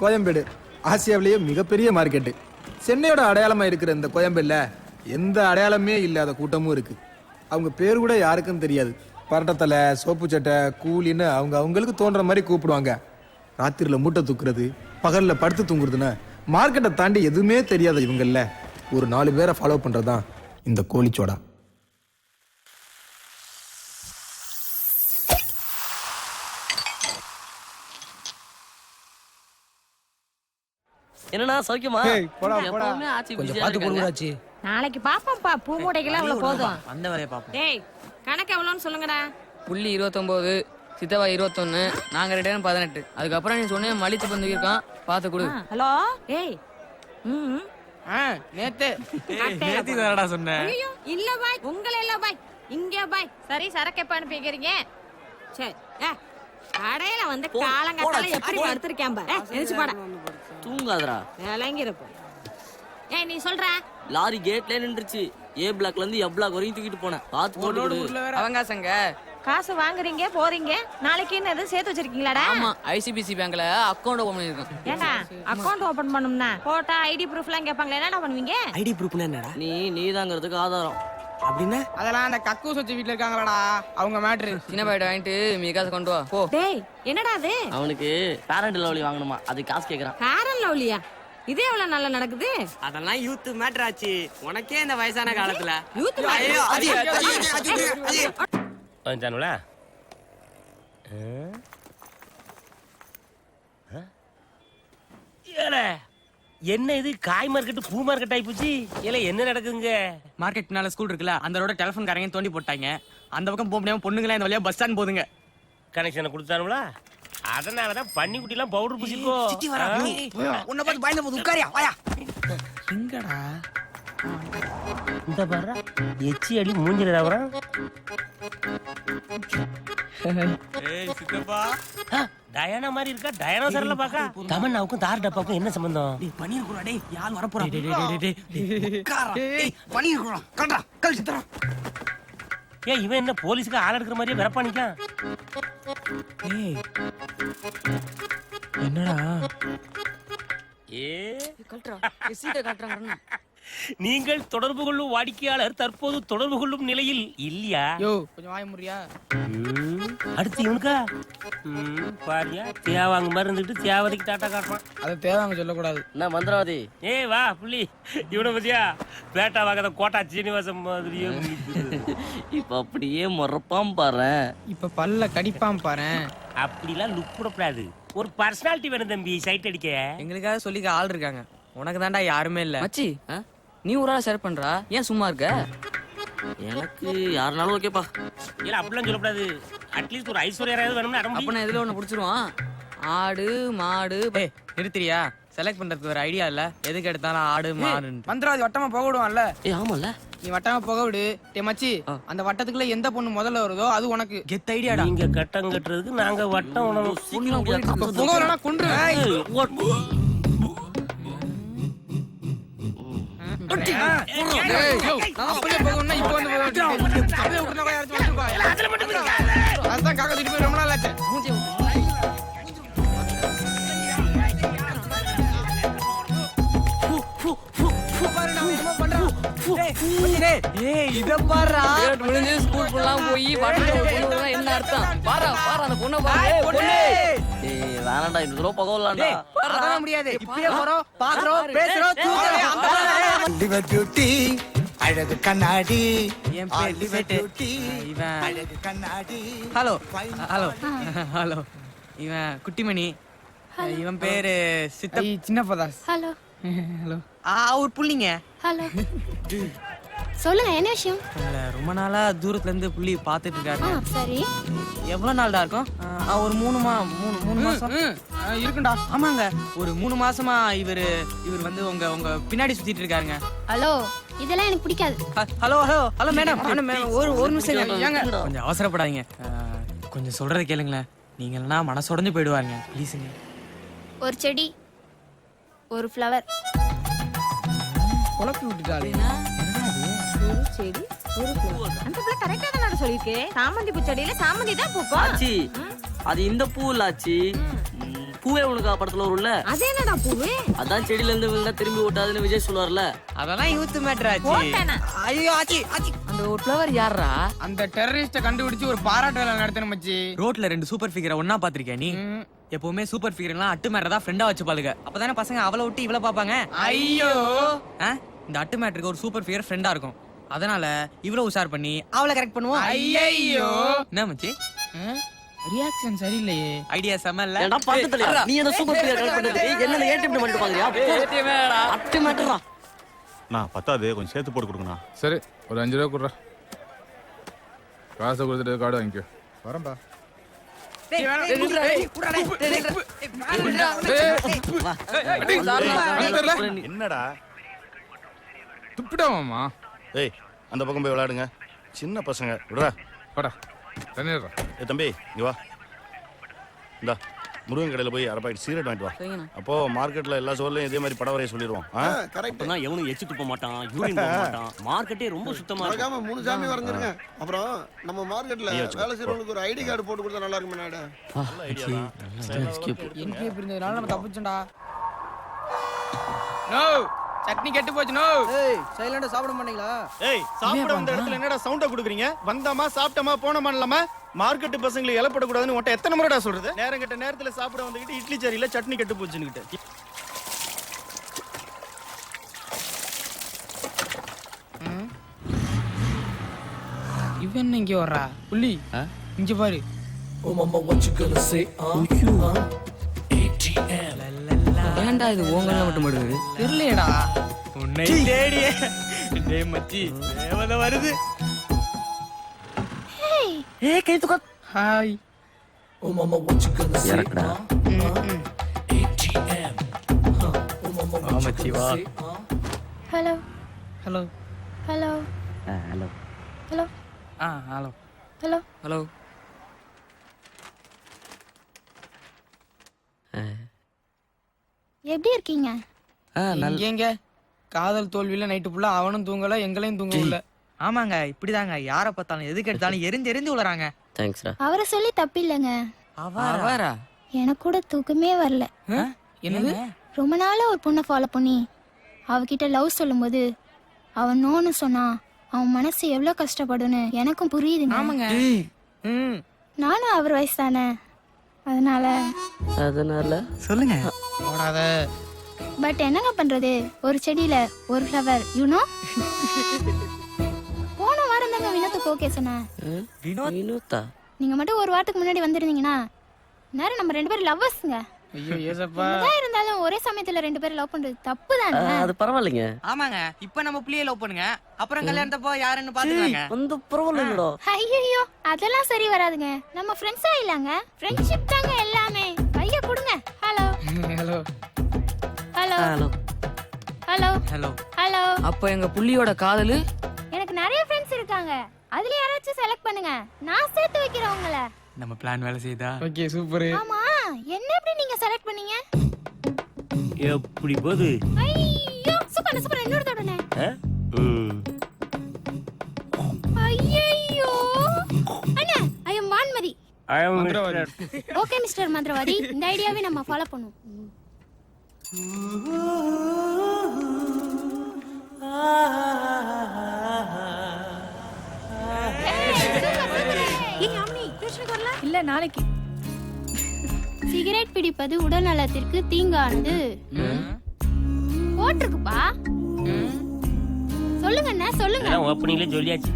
கோயம்பேடு. ஆசியாவிலேயே மிகப்பெரிய மார்க்கெட்டு சென்னையோட அடையாளமாக இருக்கிற இந்த கோயம்பேடில் எந்த அடையாளமே இல்லாத கூட்டமும் இருக்குது அவங்க பேர் கூட யாருக்கும் தெரியாது. பரட்டத்தலை சோப்பு சட்டை கூலின்னு அவங்க அவங்களுக்கு தோன்ற மாதிரி கூப்பிடுவாங்க. ராத்திரியில் மூட்டை தூக்குறது பகலில் படுத்து தூங்குறதுன்னு மார்க்கெட்டை தாண்டி எதுவுமே தெரியாது இவங்கள ஒரு நாலு பேரை ஃபாலோ பண்றதுதான் இந்த கோழிச்சோடா. என்னண்ணா சௌக்கியமா? ஏய், போடா, போடா. கொஞ்சம் இருக்காங்க. கொடுக்குறாச்சு நாளைக்கு பாப்போம்ப்பா பூ மூட்டைக்கெல்லாம் இவ்வளவு போதும். அந்த வேலையை பார்ப்போம் டேய் கணக்கு எவ்வளோன்னு சொல்லுங்கடா. புள்ளி இருபத்தொம்போது சித்தவா இருபத்தொன்னு நாங்க ரெண்டு பேரும் பதினெட்டு. அதுக்கப்புறம் நீ சொன்ன மலிச்சு பந்து இருக்கான் பார்த்து கொடு. ஹலோ ஏய் ம் நேத்து. நேத்து தானடா சொன்னேன் ஐயோ இல்ல பாய் உங்கள இல்ல பாய். இங்க பாய். சரி சரக்கு எப்ப அனுப்பிக்கிறீங்க சரி கடையில வந்து காலங்கத்தால எப்படி படுத்திருக்கேன் பாரு. நினைச்சு போட. தூங்காதடா. விளங்கிருப்ப ஏய் நீ சொல்ற. லாரி கேட்ல நின்றுச்சு. ஏ பிளாக்ல இருந்து எப் பிளாக் வரைக்கும் தூக்கிட்டு போனேன். பார்த்து போட்டு கொடு. அவங்காசங்க. காசு வாங்குறீங்க போறீங்க. நாளைக்கு என்ன எதுவும் சேர்த்து வச்சிருக்கீங்களாடா? ஆமா ஐசிபிசி பேங்க்ல அக்கௌண்ட் ஓபன் பண்ணிருக்கேன் ஏண்டா அக்கவுண்ட் ஓபன் பண்ணும்னா? போட்டா ஐடி ப்ரூஃப் எல்லாம் கேட்பாங்களே என்னடா பண்ணுவீங்க? ஐடி ப்ரூஃப்னா என்னடா? நீ நீதாங்கிறதுக்கு ஆதாரம். அப்படின்னா? அதெல்லாம் அந்த கக்கூஸ் வச்சு வீட்ல இருக்காங்களாடா அவங்க மேட்ரு சின்ன பையிட்ட வாங்கிட்டு மீ காசு கொண்டு வா போ. டேய் என்னடா அது? அவனுக்கு பேரண்ட் லவ்லி வாங்கணுமா? அது காசு கேக்குறான். காரன் லவ்லியா இது எவ்வளவு நல்லா நடக்குது? அதெல்லாம் யூத் மேட்டர் ஆச்சு. உனக்கே இந்த வயசான காலத்துல. யூத் ஏலே, என்ன இது? காய் மார்க்கெட் பூ மார்க்கெட் ஆயிப்போச்சு. இல்ல என்ன நடக்குதுங்க? மார்க்கெட் பின்னால ஸ்கூல் இருக்குல்ல அந்த ரோட டெலிஃபோன் காரங்க தோண்டி போட்டாங்க. அந்த பக்கம் போக முடியாம பொண்ணுங்களா இந்த வழியா பஸ் ஸ்டாண்ட் போதுங்க. கனெக்ஷனை கொடுத்தானுங்களா? அதனாலதான் பன்னிக்குட்டி எல்லாம் பவுடர் பூசிக்கோ உன்னை பார்த்து பயந்த போது உட்காரியா வாயா. எங்கடா? இந்த பாரு எச்சி அடி மூஞ்சில வரான். டயானா மாதிரி இருக்கா? டயானா சார்ல பாக்கா? தமன்னாவுக்கும் தார் டப்பாவுக்கும் என்ன சம்பந்தம்? டேய் பனியன் குடா டேய் யார் வர போறா உட்காரா. டேய் பனியன் குடா கண்டா கல் சித்தரா. ஏ இவன் என்ன போலீஸுக்கு ஆள் எடுக்கிற மாதிரியே விரப்பானிக்கான் ஏய் என்னடா? ஏ? கட்டுறா. சீட்டை காட்டுறாங்க நீங்கள் தொடர்பு கொள்ளும் வாடிக்கையாளர் தற்போது தொடர்பு கொள்ளும் நிலையில் இல்லையா? யோ கொஞ்சம் வாய முறியா? ம், அடுத்து இவனுக்கா? பாரியா தேவாங்க மாதிரி இருந்துட்டு தேவதைக்கு டாட்டா காட்டுறான். அதை தேவாங்க சொல்லக்கூடாது. என்ன மந்திரவாதி? ஏய் வா புள்ளி. இவனை பத்தியா? பேட்டா வாங்காத கோட்டா சீனிவாசம் மாதிரியே இப்ப அப்படியே முறப்பாம் பாரு. இப்ப பல்ல கடிப்பான் பாரேன் அப்படிலாம் லுக் கூடக்கூடாது ஒரு பர்சனாலிட்டி வேணும் தம்பி சைட் அடிக்க. எங்களுக்காக சொல்லிக்க ஆள் இருக்காங்க. உனக்கு தான்டா யாருமே இல்ல. மச்சி நீ ஒரு ஆள் ஷேர் பண்றா? ஏன் சும்மா இருக்க? எனக்கு யாருனாலும் ஓகேப்பா இல்ல அப்படிலாம் சொல்லக்கூடாது. அட்லீஸ்ட் ஒரு ஐஸ்வர்யாவது வேணும்னு அடம் அப்ப நான் இதுல ஒண்ணு புடிச்சிருவான்? ஆடு மாடு ஏய் நிறுத்துறியா செலக்ட் பண்றதுக்கு ஒரு ஐடியா இல்ல. எதுக்கு எடுத்தாலும் ஆடு மாடுன்னு மந்திரவாதி வட்டமா போக விடுவான்ல. ஏய் ஆமால நீ வட்டமா போக விடு. டே மச்சி அந்த வட்டத்துக்குள்ள எந்த பொண்ணு முதல்ல வருதோ அது உனக்கு. கெத் ஐடியாடா நீங்க கட்டம் கட்டுறதுக்கு நாங்க வட்டம் உணவு முடியாது. அதான் காக்கா தூக்கிட்டு போய் ரொம்ப நாள் ஆச்சு ஏய் இத முடிஞ்சு ஸ்கூல் ஃபுல்லாம் போய் வருதுன்னா என்ன அர்த்தம்? பாரா பாரா அந்த பொண்ணை பாரு. ஏய், பொண்ணு. ஏய் வேணாம்டா இந்த தடவை புக விடலாம்டா அதெல்லாம் முடியாது. இப்பயே போறோம் பாக்குறோம் பேசுறோம் தூக்குறோம் அந்த மாதிரி லிவர் பியூட்டி அழகு கண்ணாடி. என் பேர் லிவர் செட்டு. பியூட்டி இவன். அழகு கண்ணாடி. Hello hello hello. இவன் குட்டிமணி. இவன் பேரு சித்த சின்ன பதாஸ். ஹலோ. ஹலோ. ஆ ஒரு புள்ளிங்க. ஹலோ. சொல்லுங்க என்ன விஷயம்? உங்களை ரொம்ப நாளா தூரத்துல இருந்து புள்ளி பாத்துட்டு ஆ இருக்காரு சரி. எவ்வளவு நாள்டா இருக்கும்? ஆ, ஒரு மூணு மா மூணு மூணு மாசம்? இருக்குண்டா ஆமாங்க. ஒரு மூணு மாசமா இவரு இவர் வந்து உங்க உங்க பின்னாடி சுத்திட்டு இருக்காருங்க. ஹலோ இதெல்லாம் எனக்கு பிடிக்காது. ஹ- hello hello hello madam. Madam ஒரு ஒரு நிமிஷம் ஏங்க? கொஞ்சம் அவசரப்படாதீங்க. ஆ, கொஞ்சம் சொல்றத கேளுங்களேன். நீங்க இல்லைன்னா மனசுடைஞ்சு போயிடுவாருங்க. ப்ளீஸுங்க ஒரு செடி ஒரு ஃப்ளவர் குழப்பி விட்டுட்டாளே செடி ஒரு பூ அந்த பிள்ளை கரெக்டா தானே சொல்லிருக்கு சாமந்தி பூச்செடியில சாமந்தி தான் பூக்கும். ஆச்சி. அது இந்த பூ இல்ல ஆச்சி. ம், பூவே உனக்கு படத்துல வரும்ல? அது என்னடா பூவே அதான் செடியில இருந்து விழுந்தா திரும்பி ஓட்டாதுன்னு விஜய் சொல்லுவார்ல? அதெல்லாம் யூத் மேட்டர் ஆச்சு. போட்டேனா? ஐயோ ஆச்சி ஆச்சி. அந்த ஒரு ஃப்ளவர் யாரா அந்த டெரரிஸ்ட கண்டுபிடிச்சு ஒரு பாராட்டு வேலை நடத்தணும் மச்சி. ரோட்ல ரெண்டு சூப்பர் ஃபிகரை ஒண்ணா பாத்திருக்கியா நீ? எப்பவுமே சூப்பர் ஃபிகர்லாம் அட்டு மேட்டர் தான் ஃப்ரெண்டா வச்சு பாருங்க அப்பதானே பசங்க அவளை விட்டு இவளை பாப்பாங்க ஐயோ. ஆ? இந்த அட்டு மேட்டருக்கு ஒரு சூப்பர் ஃபிகர் ஃப்ரெண்டா இருக்கும். அதனால இவ்வளவு உஷார் பண்ணி அவளை கரெக்ட் பண்ணுவோம் ஐயோ என்ன மச்சி ரியாக்ஷன் சரியில்லையே ஐடியா செம்ம இல்ல ஏன்டா பாத்து தலையா நீ என்ன சூப்பர் பிளேயர் கனெக்ட் பண்ணது என்ன ஏடிஎம் பண்ணிட்டு பாக்குறியா அட்டு மேட்டரா நான் பத்தாது கொஞ்சம் சேர்த்து போட்டு கொடுங்கண்ணா சரி ஒரு அஞ்சு ரூபா கொடுறா காசை கொடுத்துட்டு கார்டு வாங்கிக்கோ வரேன்பா என்னடா துப்பிடாமாம்மா ஏய் அந்த பக்கம் போய் விளையாடுங்க. சின்ன பசங்க. விடுறா. வாடா. தண்ணிடுறா ஏ தம்பி இங்க வா. இந்தா முருகன் கடையில் போய் அரை பாக்கெட் சீரட் வாங்கிட்டு வா. அப்போ மார்க்கெட்ல எல்லா சோர்லையும் இதே மாதிரி படம் வரைய சொல்லிடுவோம். ஆ? அப்பனா எவனும் எச்சு துப்ப மாட்டான் யூரின் போக மாட்டான். மார்க்கெட்டே ரொம்ப சுத்தமா இருக்கும். மூணு சாமி வரைஞ்சிருங்க. அப்புறம் நம்ம மார்க்கெட்ல. வேலை செய்யறவங்களுக்கு ஒரு ஐடி கார்டு போட்டு கொடுத்தா நல்லா இருக்கும் நாடு நல்ல ஐடியா தான். என்கே இருந்ததுனால நம்ம தப்பிச்சோம்டா. நோ சட்னி கெட்டு போச்சு நோ சைலண்டா சாப்பிட மாட்டீங்களா? ஏய் சாப்பிட வந்த இடத்துல என்னடா சவுண்ட குடுக்குறீங்க? வந்தமா சாப்பிட்டமா போனமா இல்லாம மார்க்கெட் பசங்களுக்கு இலப்படக்கூடாதுன்னு உன்ட்ட எத்தனை முறைடா சொல்றது? நேரம் கெட்ட நேரத்துல சாப்பிட வந்துகிட்டு இட்லி சரியில்ல சட்னி கெட்டு போச்சுன்னுகிட்டு. இவன் என்ன இங்க வர்றா? புள்ளி இங்க பாரு. ஏன்டா இது ஓங்கல்ல மட்டும் படுது? தெரியலையேடா. உன்னை தேடியே. டேய் மச்சி தேவதை வருது. ஏ கை தூக்க. ஹாய் இறக்குடா. மச்சி வா. Hello hello hello hello hello ஆ ஹலோ ஹலோ ஹலோ எப்படி இருக்கீங்க? எங்க காதல் தோல்வியில நைட்டு ஃபுல்லா அவனும் தூங்கல எங்களையும் தூங்க விடல. ஆமாங்க இப்படிதாங்க. யார பார்த்தாலும் எதுக்கு எடுத்தாலும் எரிஞ்சு எரிஞ்சு விழுறாங்க தேங்க்ஸ்டா அவரை சொல்லி தப்பில்லைங்க. அவரா? எனக்கு கூட தூக்கமே வரல. என்னது? ரொம்ப நாளா ஒரு பொண்ணை ஃபாலோ பண்ணி அவகிட்ட லவ் சொல்லும்போது அவன் நோன்னு சொன்னா அவன் மனசு எவ்வளோ கஷ்டப்படுன்னு எனக்கும் புரியுதுங்க. ஆமாங்க. ம். நானும் அவர் வயசு தானே. அதனால. அதனால? சொல்லுங்க. ஓடாத பட் என்னங்க பண்றது? ஒரு செடியில ஒரு ஃப்ளவர் யூனோ போன வாரம் தாங்க வினோத்துக்கு ஓகே சொன்னேன். வினோத்தா? நீங்க மட்டும் ஒரு வாரத்துக்கு முன்னாடி வந்திருந்தீங்கன்னா நேரம் நம்ம ரெண்டு பேரும் லவ்வர்ஸ்ங்க ஐயோ ஏசப்பா. என்னதான் இருந்தாலும் ஒரே சமயத்துல ரெண்டு பேரும் லவ் பண்றது தப்பு தானே அது பரவாயில்லைங்க. ஆமாங்க. இப்ப நம்ம புள்ளிய லவ் பண்ணுங்க. அப்புறம் கல்யாணத்தப்போ யாருன்னு பாத்துக்கலாங்க. வந்து பரவாயில்லைங்கடா. ஐயோ அதெல்லாம் சரி வராதுங்க. நம்ம ஃப்ரெண்ட்ஸா இல்லங்க. ஃப்ரெண்ட்ஷிப் தாங்க எல்லாமே. கைய கொடுங்க hello hello hello hello hello hello hello அப்ப எங்க புள்ளியோட காதலு? எனக்கு நிறைய ஃப்ரெண்ட்ஸ் இருக்காங்க. அதுல யாராச்சும் செலக்ட் பண்ணுங்க. நான் சேர்த்து வைக்கிறேன் உங்களை. நம்ம பிளான் வேலை செய்தா ஓகே சூப்பர் ஆமா. என்ன எப்படி நீங்க செலக்ட் பண்ணீங்க? எப்படி போகுது ஐயோ சூப்பர் சூப்பர் இன்னொரு? ம். ஐயோ அண்ணா ஐ அம் வான்மதி மந்திரவாதி. Mr. ஓகே மிஸ்டர் மந்திரவாதி. இந்த ஐடியாவே நம்ம ஃபாலோ பண்ணுவோம். இல்ல நாளைக்கு. சிகரெட் பிடிப்பது உடல் நலத்திற்கு தீங்கானது. போட்டிருக்குப்பா. சொல்லுங்க அண்ணா சொல்லுங்க. அதான் ஓப்பனிங்ல சொல்லியாச்சு.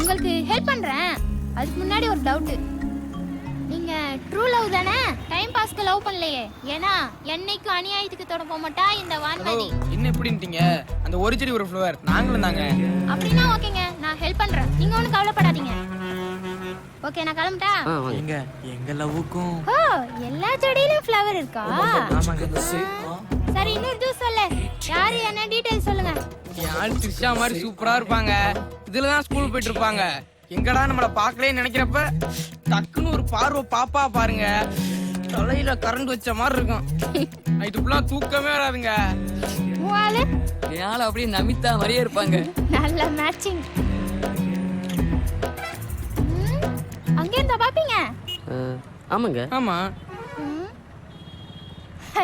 உங்களுக்கு ஹெல்ப் பண்றேன். அதுக்கு முன்னாடி ஒரு டவுட் நீங்க ட்ரூ லவ் தானே? டைம் பாஸ்க்கு லவ் பண்ணலையே. ஏன்னா என்னைக்கும் அநியாயத்துக்கு தொட போக மாட்டா இந்த வான்மதி என்ன எப்படின்ட்டீங்க அந்த ஒரு செடி ஒரு ஃப்ளவர் நாங்களும் தாங்க. அப்படின்னா ஓகேங்க நான் ஹெல்ப் பண்றேன். நீங்க ஒன்றும் கவலைப்படாதீங்க. ஓகே நான் கிளம்பிட்டா? எங்க? எங்க லவ்வுக்கும்? ஓ எல்லா செடியிலும் ஃப்ளவர் இருக்கா? ஆமாங்க சரி இன்னொரு ஜூஸ் சொல்ல. யாரு என்ன டீடைல் சொல்லுங்க? ஆள் த்ரிஷா மாதிரி சூப்பரா இருப்பாங்க? இதுல தான் ஸ்கூல் போயிட்டு இருப்பாங்க எங்கடா நம்மள பார்க்கலே நினைக்கிறப்ப டக்குன்னு ஒரு பார்வை பாப்பா பாருங்க. தலையில கரண்ட் வச்ச மாதிரி இருக்கும். நைட்டு ஃபுல்லா தூக்கமே வராதுங்க. என் ஆள் அப்படியே நமிதா மாதிரியே இருப்பாங்க. நல்ல மேட்சிங் இருந்தா பாப்பீங்க? ஆமாங்க. ஆமா.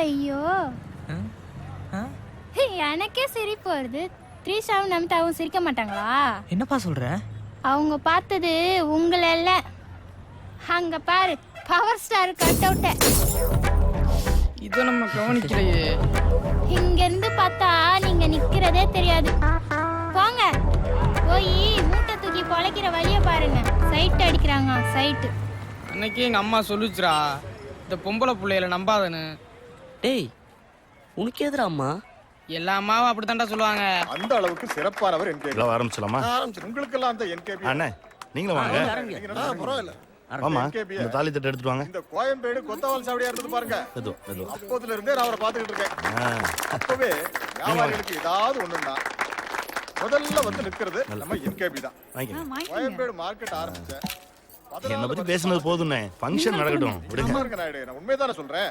ஐயோ. எனக்கே சிரிப்பு வருது. த்ரீஷாவும் நமிதாவும் சிரிக்க மாட்டாங்களா? என்னப்பா சொல்ற? அவங்க பார்த்தது உங்களை இல்ல. அங்க பாரு பவர் ஸ்டார் கட் அவுட்ட இதை நம்ம கவனிக்கலையே. இங்க இருந்து பார்த்தா நீங்க நிக்கிறதே தெரியாது. போங்க போய் மூட்டை தூக்கி பொழைக்கிற வழிய பாருங்க. சைட் அடிக்கிறாங்க சைட்டு அன்னைக்கு எங்க அம்மா சொல்லுச்சுடா இந்த பொம்பளை பிள்ளையில நம்பாதன்னு. டேய் உனக்கு எதிரா அம்மா? எல்லா அம்மாவும் அப்படித்தான்டா சொல்லுவாங்க. அந்த அளவுக்கு சிறப்பானவர் என்கேபி. ஆரம்பிச்சலாமா உங்களுக்கு எல்லாம் அந்த என்கேபி. அண்ணே நீங்களும் வாங்க. பரவாயில்ல. ஆமா இந்த தாலி தட்டு எடுத்துட்டு வாங்க. இந்த கோயம்பேடு கொத்தவால் சாவடியா இருந்தது பாருங்க. அப்போதுல இருந்தே நான் அவரை பாத்துக்கிட்டு இருக்கேன். அப்பவே வியாபாரிகளுக்கு ஏதாவது ஒண்ணுன்னா முதல்ல வந்து நிக்கிறது நம்ம என்கேபி தான். கோயம்பேடு மார்க்கெட் ஆரம்பிச்ச என்னை பத்தி பேசுனது போதுண்ணே ஃபங்க்ஷன் நடக்கட்டும். விடுங்க. நாயுடு. நான் உண்மைதானே சொல்றேன்.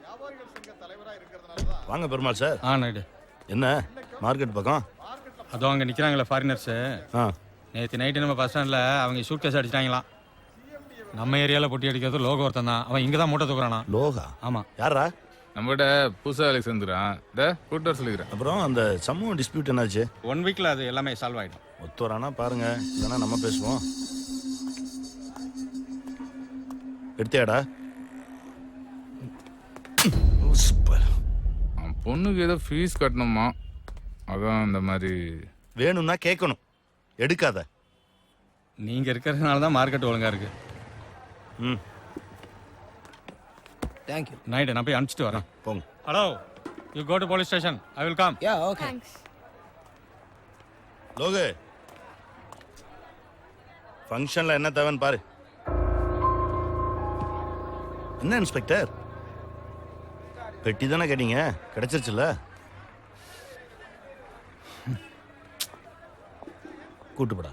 வியாபாரிகள் சங்க தலைவரா இருக்கிறதுனால தான். வாங்க பெருமாள் சார். ஆ நைடு என்ன? மார்க்கெட் பக்கம்? அதோ அங்கே நிற்கிறாங்களே ஃபாரினர்ஸு ஆ. நேற்று நைட்டு நம்ம பஸ் ஸ்டாண்டில் அவங்க ஷூட் கேஸ் அடிச்சிட்டாங்களாம். நம்ம ஏரியாவில் பொட்டி அடிக்கிறது லோக ஒருத்தன் தான். அவன் இங்கே தான் மூட்டை தூக்குறானா லோகா? ஆமாம் யாரா நம்மகிட்ட புதுசா வேலைக்கு சேர்ந்துக்கிறான் இந்த கூட்டு வர சொல்லிக்கிறேன். அப்புறம் அந்த சமூக டிஸ்பியூட் என்னாச்சு? ஒன் வீக்கில் அது எல்லாமே சால்வ் ஆகிடும் ஒத்து வரானா பாருங்க இல்லைன்னா நம்ம பேசுவோம். எடுத்தியாடா? சூப்பர் அவன் பொண்ணுக்கு ஏதோ ஃபீஸ் கட்டணுமா? அதான் இந்த மாதிரி. வேணும்னா கேட்கணும். எடுக்காத. நீங்கள் இருக்கிறதுனால தான் மார்க்கெட் ஒழுங்காக இருக்கு. ம். தேங்க்யூ நைட்டு நான் போய் அனுப்பிச்சிட்டு வரேன். போங்க. Hello you go to police station I will come ya okay Logu. ஃபங்க்ஷன்ல என்ன தேவைன்னு பாரு. என்ன இன்ஸ்பெக்டர்? பெட்டி தானே கேட்டீங்க? கிடைச்சிருச்சுல்ல? கூட்டு போடா.